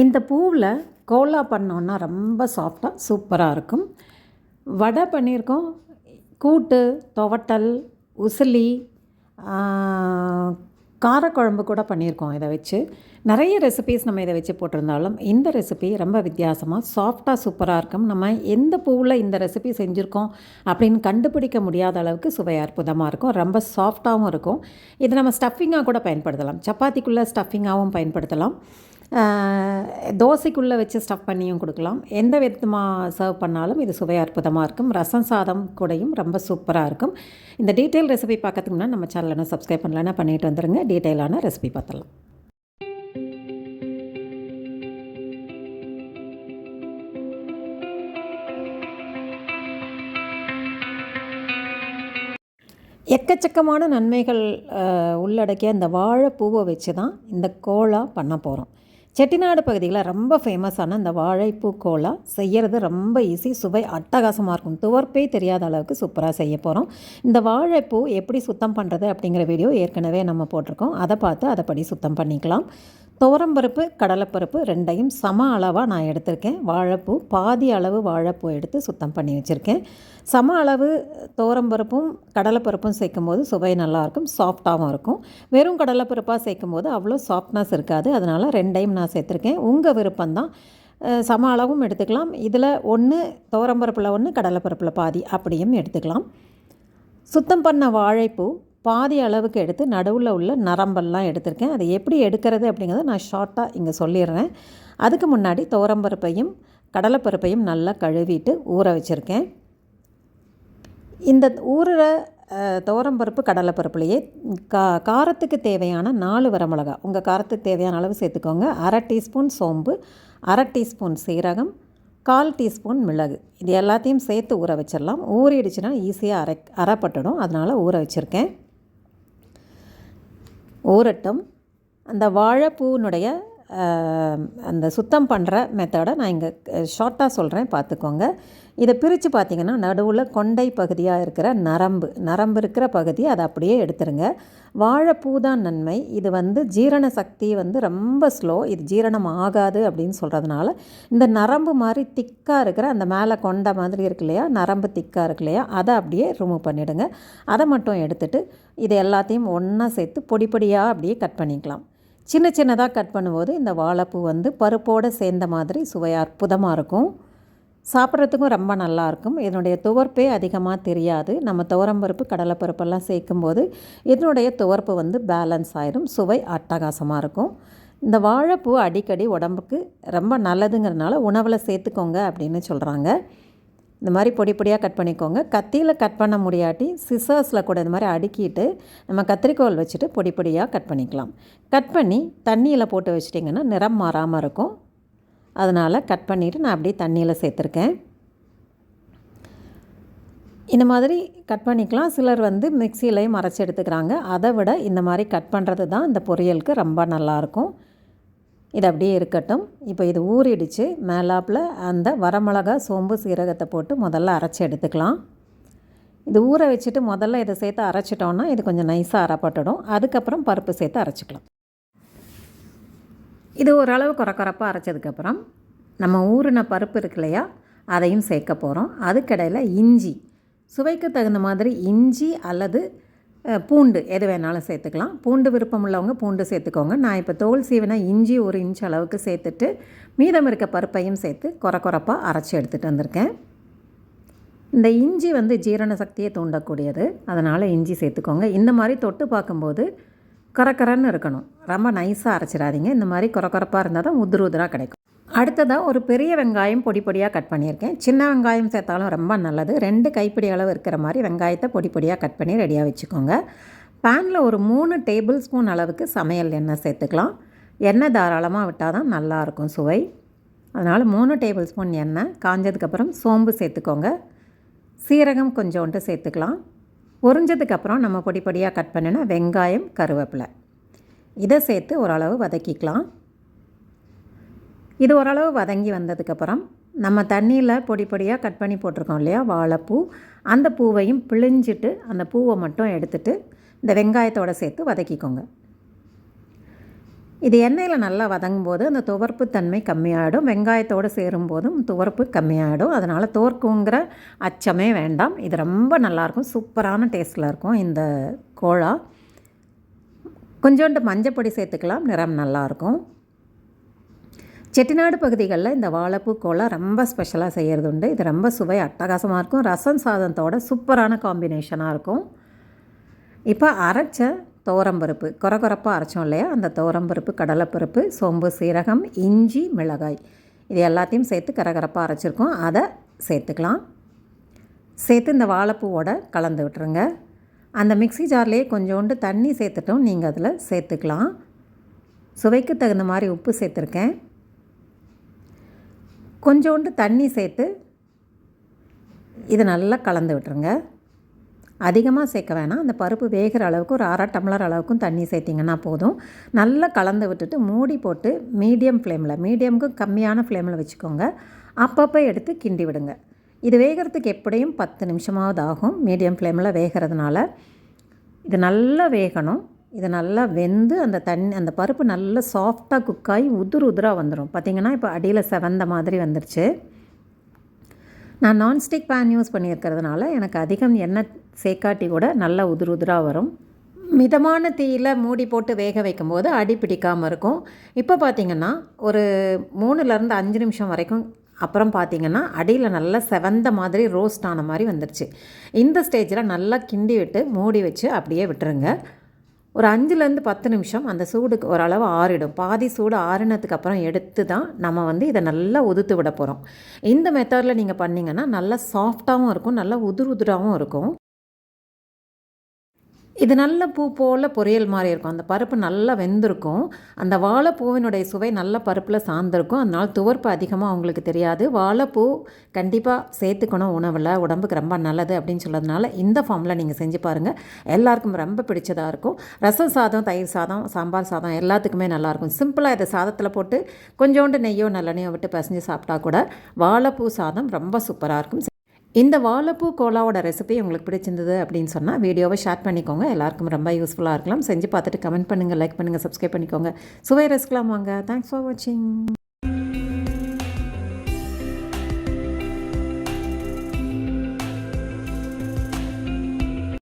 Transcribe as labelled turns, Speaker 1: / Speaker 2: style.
Speaker 1: இந்த பூவில் கோலா பண்ணோன்னா ரொம்ப சாஃப்டாக சூப்பராக இருக்கும். வடை பண்ணியிருக்கோம். கூட்டு துவட்டல் உசிலி காரக்குழம்பு கூட பண்ணியிருக்கோம் இதை வச்சு. நிறைய ரெசிபீஸ் நம்ம இதை வச்சு போட்டிருந்தாலும் இந்த ரெசிபி ரொம்ப வித்தியாசமாக சாஃப்டாக சூப்பராக இருக்கும். நம்ம எந்த பூவில் இந்த ரெசிபி செஞ்சுருக்கோம் அப்படின்னு கண்டுபிடிக்க முடியாத அளவுக்கு சுவை அற்புதமாக இருக்கும். ரொம்ப சாஃப்டாகவும் இருக்கும். இது நம்ம ஸ்டஃபிங்காக கூட பயன்படுத்தலாம். சப்பாத்திக்குள்ளே ஸ்டஃபிங்காகவும் பயன்படுத்தலாம். தோசைக்குள்ளே வச்சு ஸ்டஃப் பண்ணியும் கொடுக்கலாம். எந்த விதமாக சர்வ் பண்ணாலும் இது சுவை அற்புதமாக இருக்கும். ரசம் சாதம் கூடையும் ரொம்ப சூப்பராக இருக்கும். இந்த டீட்டெயில் ரெசிபி பார்க்கறதுக்கு முன்னாடி நம்ம சேனலை சப்ஸ்கிரைப் பண்ணலன்னா பண்ணிட்டு வந்துடுங்க டீட்டெயிலான ரெசிபி பார்த்துடலாம். எக்கச்சக்கமான நன்மைகள் உள்ளடக்கிய இந்த வாழைப்பூவை வச்சு தான் இந்த கோலா பண்ண போகிறோம் செட்டிநாடு பகுதியில் ரொம்ப ஃபேமஸான இந்த வாழைப்பூ கோலா செய்கிறது ரொம்ப ஈஸி சுவை அட்டகாசமாக இருக்கும். துவர்ப்பே தெரியாத அளவுக்கு சூப்பராக செய்ய போகிறோம் இந்த வாழைப்பூ எப்படி சுத்தம் பண்ணுறது அப்படிங்கிற வீடியோ ஏற்கனவே நம்ம போட்டிருக்கோம். அதை பார்த்து அதைப்படி சுத்தம் பண்ணிக்கலாம். துவரம்பருப்பு கடலைப்பருப்பு ரெண்டையும் சம அளவாக நான் எடுத்திருக்கேன். வாழைப்பூ பாதி அளவு வாழைப்பூ எடுத்து சுத்தம் பண்ணி வச்சுருக்கேன். சம அளவு துவரம்பருப்பும் கடலைப்பருப்பும் சேர்க்கும் போது சுவை நல்லாயிருக்கும் சாஃப்டாகவும் இருக்கும். வெறும் கடலைப்பருப்பாக சேர்க்கும் போது அவ்வளோ சாஃப்ட்னஸ் இருக்காது. அதனால் ரெண்டையும் நான் சேர்த்துருக்கேன். உங்கள் விருப்பம்தான். சம அளவும் எடுத்துக்கலாம். இதில் ஒன்று துவரம்பருப்பில் ஒன்று கடலைப்பருப்பில் பாதி அப்படியும் எடுத்துக்கலாம். சுத்தம் பண்ண வாழைப்பூ பாதி அளவுக்கு எடுத்து நடுவில் உள்ள நரம்பெல்லாம் எடுத்திருக்கேன். அதை எப்படி எடுக்கிறது அப்படிங்கிறத நான் ஷார்ட்டாக இங்கே சொல்லிடுறேன். அதுக்கு முன்னாடி துவரம்பருப்பையும் கடலைப்பருப்பையும் நல்லா கழுவிட்டு ஊற வச்சுருக்கேன். இந்த ஊறுற துவரம்பருப்பு கடலைப்பருப்புலையே கா காரத்துக்கு தேவையான நாலு வரமிளகா உங்கள் காரத்துக்கு தேவையான அளவு சேர்த்துக்கோங்க. அரை டீஸ்பூன் சோம்பு அரை டீஸ்பூன் சீரகம் கால் டீஸ்பூன் மிளகு. இது எல்லாத்தையும் சேர்த்து ஊற வச்சிடலாம். ஊறிடுச்சுன்னா ஈஸியாக அரை அரைப்பட்டுடும். அதனால் ஊற வச்சுருக்கேன். ஊறட்டும் அந்த வாழைப்பூனுடைய அந்த சுத்தம் பண்ணுற மெத்தடை நான் இங்கே ஷார்ட்டாக சொல்கிறேன் பார்த்துக்கோங்க. இதை பிரித்து பார்த்திங்கன்னா நடுவில் கொண்டை பகுதியாக இருக்கிற நரம்பு நரம்பு இருக்கிற பகுதி அதை அப்படியே எடுத்துருங்க. வாழைப்பூ தான் நன்மை. இது வந்து ஜீரண சக்தி வந்து ரொம்ப ஸ்லோ இது ஜீரணம் ஆகாது அப்படின்னு சொல்கிறதுனால இந்த நரம்பு மாதிரி திக்காக இருக்கிற அந்த மேலே கொண்ட மாதிரி இருக்கு இல்லையா நரம்பு திக்காக இருக்கு இல்லையா அதை அப்படியே ரிமூவ் பண்ணிவிடுங்க அதை மட்டும் எடுத்துகிட்டு இது எல்லாத்தையும் ஒன்றா சேர்த்து பொடி பொடியாக அப்படியே கட் பண்ணிக்கலாம். சின்ன சின்னதாக கட் பண்ணும்போது இந்த வாழைப்பூ வந்து பருப்போடு சேர்ந்த மாதிரி சுவை அற்புதமாக இருக்கும். சாப்பிட்றதுக்கும் ரொம்ப நல்லாயிருக்கும் இதனுடைய துவர்ப்பே அதிகமாக தெரியாது. நம்ம துவரம்பருப்பு கடலைப்பருப்பெல்லாம் சேர்க்கும்போது இதனுடைய துவர்ப்பு வந்து பேலன்ஸ் ஆயிடும் சுவை அட்டகாசமாக இருக்கும். இந்த வாழைப்பூ அடிக்கடி உடம்புக்கு ரொம்ப நல்லதுங்கிறதுனால உணவில் சேர்த்துக்கோங்க அப்படின்னு சொல்கிறாங்க இந்த மாதிரி பொடி பொடியாக கட் பண்ணிக்கோங்க. கத்தியில் கட் பண்ண முடியாட்டி சிசர்ஸில் கூட இந்த மாதிரி அடுக்கிட்டு நம்ம கத்திரிக்கோல் வச்சுட்டு பொடி பொடியாக கட் பண்ணிக்கலாம். கட் பண்ணி தண்ணியில் போட்டு வச்சிட்டிங்கன்னா நிறம் மாறாமல் இருக்கும். அதனால் கட் பண்ணிவிட்டு நான் அப்படியே தண்ணியில் சேர்த்துருக்கேன். இந்த மாதிரி கட் பண்ணிக்கலாம். சிலர் வந்து மிக்சியிலையும் அரைச்சி எடுத்துக்கிறாங்க. அதை விட இந்த மாதிரி கட் பண்ணுறது தான் இந்த பொரியலுக்கு ரொம்ப நல்லாயிருக்கும் இது அப்படியே இருக்கட்டும். இப்போ இது ஊறிடுச்சு. மேலாப்பில் அந்த வரமிளகா சோம்பு சீரகத்தை போட்டு முதல்ல அரைச்சி எடுத்துக்கலாம். இது ஊற வச்சுட்டு முதல்ல இதை சேர்த்து அரைச்சிட்டோன்னா இது கொஞ்சம் நைஸாக அரைப்பட்டுடும். அதுக்கப்புறம் பருப்பு சேர்த்து அரைச்சிக்கலாம். இது ஓரளவு குறக்குறப்பாக அரைச்சதுக்கப்புறம் நம்ம ஊறின பருப்பு இருக்கு இல்லையா அதையும் சேர்க்க போகிறோம் அதுக்கடையில் இஞ்சி. சுவைக்கு தகுந்த மாதிரி இஞ்சி அல்லது பூண்டு எது வேணாலும் சேர்த்துக்கலாம். பூண்டு விருப்பம் உள்ளவங்க பூண்டு சேர்த்துக்கோங்க. நான் இப்போ தோல் சீவினா இஞ்சி ஒரு இன்ச் அளவுக்கு சேர்த்துட்டு மீதம் இருக்க பருப்பையும் சேர்த்து குறை குறப்பாக அரைச்சி எடுத்துகிட்டு வந்திருக்கேன். இந்த இஞ்சி வந்து ஜீரண சக்தியை தூண்டக்கூடியது. அதனால் இஞ்சி சேர்த்துக்கோங்க. இந்த மாதிரி தொட்டு பார்க்கும்போது கரக்கரன்னு இருக்கணும். ரொம்ப நைஸாக அரைச்சிடாதீங்க. இந்த மாதிரி குறக்குறப்பாக இருந்தால் தான் உதிரு உதிராக கிடைக்கும். அடுத்ததாக ஒரு பெரிய வெங்காயம் பொடி பொடியாக கட் பண்ணியிருக்கேன். சின்ன வெங்காயம் சேர்த்தாலும் ரொம்ப நல்லது. ரெண்டு கைப்பிடி அளவு இருக்கிற மாதிரி வெங்காயத்தை பொடி பொடியாக கட் பண்ணி ரெடியாக வச்சுக்கோங்க. பேனில் ஒரு மூணு டேபிள் ஸ்பூன் அளவுக்கு சமையல் எண்ணெய் சேர்த்துக்கலாம். எண்ணெய் தாராளமாக விட்டால் தான் நல்லாயிருக்கும் சுவை. அதனால் மூணு டேபிள் ஸ்பூன் எண்ணெய் காஞ்சதுக்கப்புறம் சோம்பு சேர்த்துக்கோங்க. சீரகம் கொஞ்சோண்டு சேர்த்துக்கலாம். உறிஞ்சதுக்கப்புறம் நம்ம பொடி பொடியாக கட் பண்ணினா வெங்காயம் கருவேப்பிலை. இதை சேர்த்து ஓரளவு வதக்கிக்கலாம். இது ஓரளவு வதங்கி வந்ததுக்கப்புறம் நம்ம தண்ணியில் பொடி பொடியாக கட் பண்ணி போட்டிருக்கோம் இல்லையா? வாழைப்பூ. அந்த பூவையும் பிழிஞ்சிட்டு அந்த பூவை மட்டும் எடுத்துட்டு இந்த வெங்காயத்தோடு சேர்த்து வதக்கிக்கோங்க. இது எண்ணெயில் நல்லா வதங்கும் போது அந்த துவர்ப்பு தன்மை கம்மியாகிடும் வெங்காயத்தோடு சேரும் போதும் துவர்ப்பு கம்மியாகிடும் அதனால் தோற்குங்கிற அச்சமே வேண்டாம். இது ரொம்ப நல்லாயிருக்கும். சூப்பரான டேஸ்ட்டில் இருக்கும் இந்த கோழா கொஞ்சோண்டு மஞ்சப்பொடி சேர்த்துக்கலாம். நிறம் நல்லாயிருக்கும். செட்டிநாடு பகுதிகளில் இந்த வாழைப்பூ கோலா ரொம்ப ஸ்பெஷலாக செய்கிறது உண்டு இது ரொம்ப சுவை அட்டகாசமாக இருக்கும். ரசம் சாதத்தோட சூப்பரான காம்பினேஷனாக இருக்கும். இப்போ அரைச்ச தோரம்பருப்பு குறை குறப்பாக அரைச்சோம் இல்லையா? அந்த தோரம்பருப்பு கடலைப்பருப்பு சோம்பு சீரகம் இஞ்சி மிளகாய். இது எல்லாத்தையும் சேர்த்து கரகரப்பாக அரைச்சிருக்கோம். அதை சேர்த்துக்கலாம். சேர்த்து இந்த வாழைப்பூவோட கலந்து விட்டுருங்க. அந்த மிக்சி ஜார்லேயே கொஞ்சோண்டு தண்ணி சேர்த்துட்டும். நீங்கள் அதில் சேர்த்துக்கலாம். சுவைக்கு தகுந்த மாதிரி உப்பு சேர்த்துருக்கேன். கொஞ்சோண்டு தண்ணி சேர்த்து இதை நல்லா கலந்து விட்டுருங்க. அதிகமாக சேர்க்க வேணாம். அந்த பருப்பு வேகிற அளவுக்கு ஒரு அரை டம்ளர் அளவுக்கும் தண்ணி சேர்த்திங்கன்னா போதும். நல்லா கலந்து விட்டுட்டு மூடி போட்டு மீடியம் ஃப்ளேமில் மீடியமுக்கு கம்மியான ஃப்ளேமில் வச்சுக்கோங்க. அப்பப்போ எடுத்து கிண்டி விடுங்க. இது வேகிறதுக்கு எப்படியும் பத்து நிமிஷமாவது ஆகும். மீடியம் ஃப்ளேமில் வேகிறதுனால. இது நல்லா வேகணும். இது நல்லா வெந்து அந்த தண்ணி அந்த பருப்பு நல்லா சாஃப்டாக குக்காகி உதிர் உதிராக வந்துடும் பார்த்திங்கன்னா இப்போ அடியில் செவந்த மாதிரி வந்துருச்சு. நான் நான்ஸ்டிக் பேன் யூஸ் பண்ணியிருக்கிறதுனால எனக்கு அதிகம் எண்ணெய் சேக்காட்டி கூட நல்லா உதிர் உதிராக வரும். மிதமான தீயில் மூடி போட்டு வேக வைக்கும்போது அடி பிடிக்காமல் இருக்கும். இப்போ பார்த்திங்கன்னா ஒரு மூணுலேருந்து அஞ்சு நிமிஷம் வரைக்கும் அப்புறம் பார்த்திங்கன்னா அடியில் நல்லா செவந்த மாதிரி ரோஸ்ட் ஆன மாதிரி வந்துருச்சு. இந்த ஸ்டேஜில் நல்லா கிண்டி விட்டு மூடி வச்சு அப்படியே விட்டுருங்க. ஒரு அஞ்சுலேருந்து பத்து நிமிஷம் அந்த சூடுக்கு ஓரளவு ஆறிடும். பாதி சூடு ஆறினதுக்கு அப்புறம் எடுத்து தான் நம்ம வந்து இதை நல்லா உதுத்து விட போகிறோம் இந்த மெத்தடில் நீங்கள் பண்ணிங்கன்னா நல்லா சாஃப்டாகவும் இருக்கும் நல்லா உதிர் உதிராகவும் இருக்கும். இது நல்ல பூ போல் பொரியல் மாதிரி இருக்கும். அந்த பருப்பு நல்லா வெந்திருக்கும். அந்த வாழைப்பூவினுடைய சுவை நல்ல பருப்பில் சார்ந்திருக்கும். அதனால் துவர்ப்பு அதிகமாக அவங்களுக்கு தெரியாது. வாழைப்பூ கண்டிப்பாக சேர்த்துக்கணும் உணவில். உடம்புக்கு ரொம்ப நல்லது அப்படின்னு சொல்லதுனால இந்த ஃபார்மில் நீங்கள் செஞ்சு பாருங்கள் எல்லாருக்கும் ரொம்ப பிடிச்சதாக இருக்கும். ரசம் சாதம் தயிர் சாதம் சாம்பார் சாதம் எல்லாத்துக்குமே நல்லாயிருக்கும் சிம்பிளாக இதை சாதத்தில் போட்டு கொஞ்சோண்டு நெய்யோ நல்லெண்ணையோ விட்டு பசஞ்சு சாப்பிட்டா கூட வாழைப்பூ சாதம் ரொம்ப சூப்பராக இருக்கும். இந்த வாழைப்பூ கோலாவோட ரெசிபி உங்களுக்கு பிடிச்சிருந்தது அப்படின்னு சொன்னால் வீடியோவை ஷேர் பண்ணிக்கோங்க. எல்லாருக்கும் ரொம்ப யூஸ்ஃபுல்லாக இருக்கலாம். செஞ்சு பார்த்துட்டு கமெண்ட் பண்ணுங்கள் லைக் பண்ணுங்கள் சப்ஸ்கிரைப் பண்ணிக்கோங்க. சுவை ரசிக்கலாம் வாங்க. தேங்க்ஸ் ஃபார் வாட்சிங்